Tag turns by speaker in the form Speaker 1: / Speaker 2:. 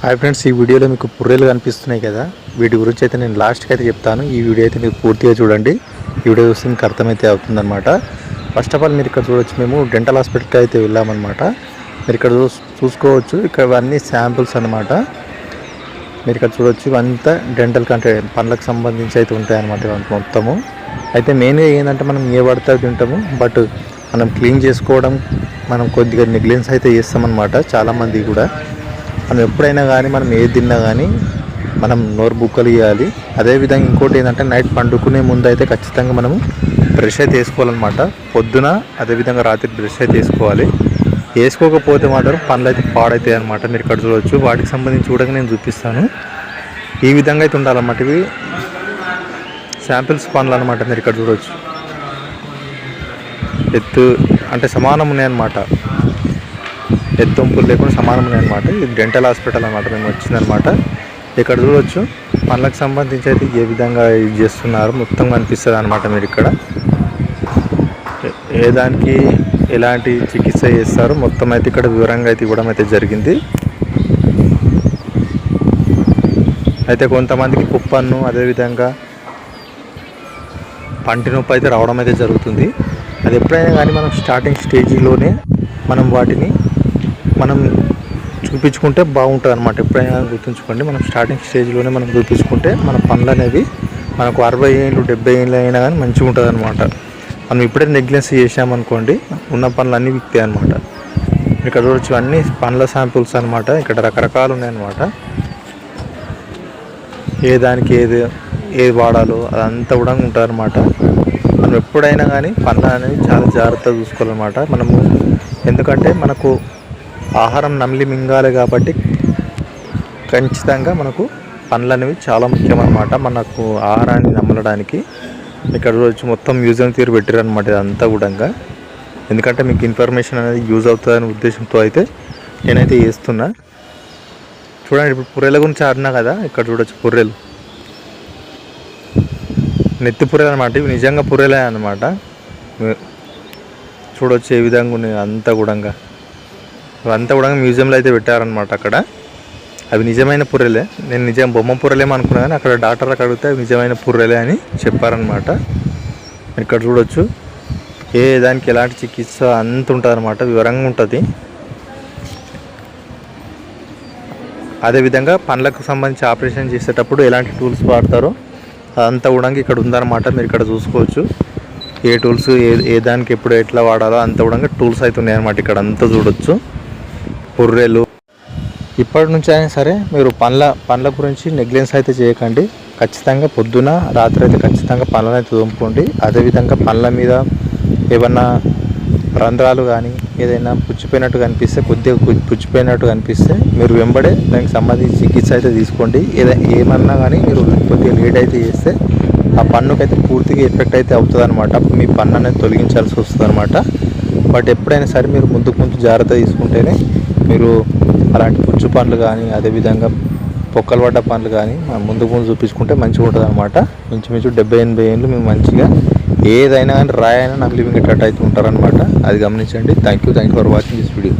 Speaker 1: Hi friends ఈ వీడియోలో మీకు పుర్రెలు కనిపిస్తున్నాయి కదా. వీటి గురించి అయితే నేను లాస్ట్కి అయితే చెప్తాను. ఈ వీడియో అయితే మీరు పూర్తిగా చూడండి. ఈ వీడియో చూస్తే మీకు అర్థమైతే అవుతుందన్నమాట. ఫస్ట్ ఆఫ్ ఆల్ మీరు ఇక్కడ చూడొచ్చు మేము డెంటల్ హాస్పిటల్కి అయితే వెళ్ళామన్నమాట. మీరు ఇక్కడ చూసుకోవచ్చు. ఇక్కడ ఇవన్నీ శాంపుల్స్ అనమాట మీరు ఇక్కడ చూడొచ్చు ఇవంతా డెంటల్ కంటే పనులకు సంబంధించి అయితే ఉంటాయి అన్నమాట ఇవంతా మొత్తము. అయితే మెయిన్గా ఏంటంటే మనం ఏ పడితే తింటాము. బట్ మనం క్లీన్ చేసుకోవడం మనం కొద్దిగా నెగ్లెన్స్ అయితే చేస్తామన్నమాట చాలామంది కూడా. మనం ఎప్పుడైనా కానీ మనం ఏది తిన్నా కానీ మనం నోరు బుక్కలు ఇవ్వాలి అదేవిధంగా ఇంకోటి ఏంటంటే నైట్ పండుకునే ముందు అయితే ఖచ్చితంగా మనము బ్రష్ అయితే వేసుకోవాలన్నమాట. పొద్దున అదేవిధంగా రాత్రి బ్రష్ అయితే వేసుకోవాలి. వేసుకోకపోతే మాత్రం పనులు అయితే పాడవుతాయి అనమాట మీరు ఇక్కడ చూడవచ్చు వాటికి సంబంధించి కూడా నేను చూపిస్తాను. ఈ విధంగా అయితే ఉండాలన్నమాట ఇవి. శాంపిల్స్ పనులు అనమాట మీరు ఇక్కడ చూడవచ్చు ఎత్తు అంటే సమానం ఉన్నాయన్నమాట. ఎత్తొంపులు లేకుండా సమానమైన ఉన్నాయన్నమాట ఇది డెంటల్ హాస్పిటల్ అనమాట మేము వచ్చిందనమాట ఇక్కడ చూడవచ్చు పనులకు సంబంధించి అయితే ఏ విధంగా ఇది చేస్తున్నారు. మొత్తం కనిపిస్తుంది అనమాట మీరు ఇక్కడ. ఏ- దానికి ఎలాంటి చికిత్స చేస్తారు? మొత్తం అయితే ఇక్కడ వివరంగా అయితే ఇవ్వడం అయితే జరిగింది. అయితే కొంతమందికి కుప్పన్ను అదేవిధంగా పంటి నొప్పి అయితే రావడం అయితే జరుగుతుంది. అది ఎప్పుడైనా కానీ మనం స్టార్టింగ్ స్టేజ్లోనే మనం వాటిని మనం చూపించుకుంటే బాగుంటుంది అనమాట ఎప్పుడైనా కానీ గుర్తుంచుకోండి మనం స్టార్టింగ్ స్టేజ్లోనే మనం చూపించుకుంటే మన పనులు అనేవి మనకు అరవై ఏళ్ళు డెబ్బై ఏళ్ళు అయినా కానీ మంచిగా ఉంటుంది అనమాట మనం ఇప్పుడే నెగ్లెన్స్ చేసామనుకోండి ఉన్న పనులు అన్నీ విక్తాయి అనమాట ఇక్కడ చూడొచ్చు అన్ని పండ్ల శాంపుల్స్ అనమాట ఇక్కడ రకరకాలు ఉన్నాయన్నమాట. ఏ దానికి ఏది ఏది వాడాలో అదంతా కూడా ఉంటారన్నమాట మనం ఎప్పుడైనా కానీ పండ్లు అనేవి చాలా జాగ్రత్తగా చూసుకోవాలన్నమాట. మనము ఎందుకంటే మనకు ఆహారం నమిలి మింగాలి కాబట్టి ఖచ్చితంగా మనకు పండ్లు అనేవి చాలా ముఖ్యమన్నమాట. మనకు ఆహారాన్ని నమ్మలడానికి ఇక్కడ వచ్చి మొత్తం మ్యూజియం తీరు పెట్టారనమాట ఇదంతా కూడా ఎందుకంటే మీకు ఇన్ఫర్మేషన్ అనేది యూజ్ అవుతుందనే ఉద్దేశంతో అయితే నేనైతే చేస్తున్నా. చూడండి ఇప్పుడు పుర్రెల గురించి ఆడినా కదా ఇక్కడ చూడొచ్చు పుర్రెలు. నెత్తి పుర్రెలు అనమాట ఇవి నిజంగా పుర్రెలే అనమాట చూడొచ్చు ఏ విధంగా ఉన్నాయి అంతా కూడా ఇవంతా కూడా మ్యూజియంలో అయితే పెట్టారనమాట అక్కడ. అవి నిజమైన పుర్రెలే. నేను నిజం బొమ్మ పుర్రెలేమో అనుకున్నా కానీ అక్కడ డాక్టర్ అక్కడ అడిగితే అవి నిజమైన పుర్రెలే అని చెప్పారనమాట ఇక్కడ చూడొచ్చు. ఏ దానికి ఎలాంటి చికిత్స అంత ఉంటుంది అనమాట వివరంగా ఉంటుంది. అదేవిధంగా పండ్లకు సంబంధించి ఆపరేషన్ చేసేటప్పుడు ఎలాంటి టూల్స్ వాడతారో అదంతా కూడా ఇక్కడ ఉందన్నమాట. మీరు ఇక్కడ చూసుకోవచ్చు. ఏ టూల్స్ ఏ ఏ దానికి ఎప్పుడు ఎట్లా వాడాలో అంత కూడా టూల్స్ అయితే ఉన్నాయన్నమాట. ఇక్కడ అంతా చూడొచ్చు. పుర్రెలు. ఇప్పటి నుంచి అయినా సరే మీరు పండ్ల పండ్ల గురించి నెగ్లెన్స్ అయితే చేయకండి. ఖచ్చితంగా పొద్దున రాత్రి అయితే ఖచ్చితంగా పండ్లను అయితే తోముకోండి అదేవిధంగా పండ్ల మీద ఏమన్నా రంధ్రాలు కానీ ఏదైనా పుచ్చిపోయినట్టు కనిపిస్తే కొద్దిగా పుచ్చిపోయినట్టు కనిపిస్తే మీరు వెంబడే దానికి సంబంధించి చికిత్స అయితే తీసుకోండి. ఏదైనా ఏమన్నా కానీ మీరు కొద్దిగా లేట్ అయితే చేస్తే ఆ పన్నుకైతే పూర్తిగా ఎఫెక్ట్ అయితే అవుతుంది అనమాట మీ పన్ను అనేది తొలగించాల్సి వస్తుంది అనమాట బట్ ఎప్పుడైనా సరే మీరు ముందుకు ముందు జాగ్రత్త తీసుకుంటేనే మీరు అలాంటి పుచ్చు పండ్లు కానీ అదేవిధంగా పొక్కలు పడ్డ పనులు కానీ ముందు ముందు చూపించుకుంటే మంచిగా ఉంటుంది అనమాట ఇంచుమించు డెబ్బై ఎనభై ఏళ్ళు మేము మంచిగా ఏదైనా కానీ రాయైనా నాకు లివింగ్ అయితే ఉంటారనమాట అది గమనించండి. Thank you thank you for watching this video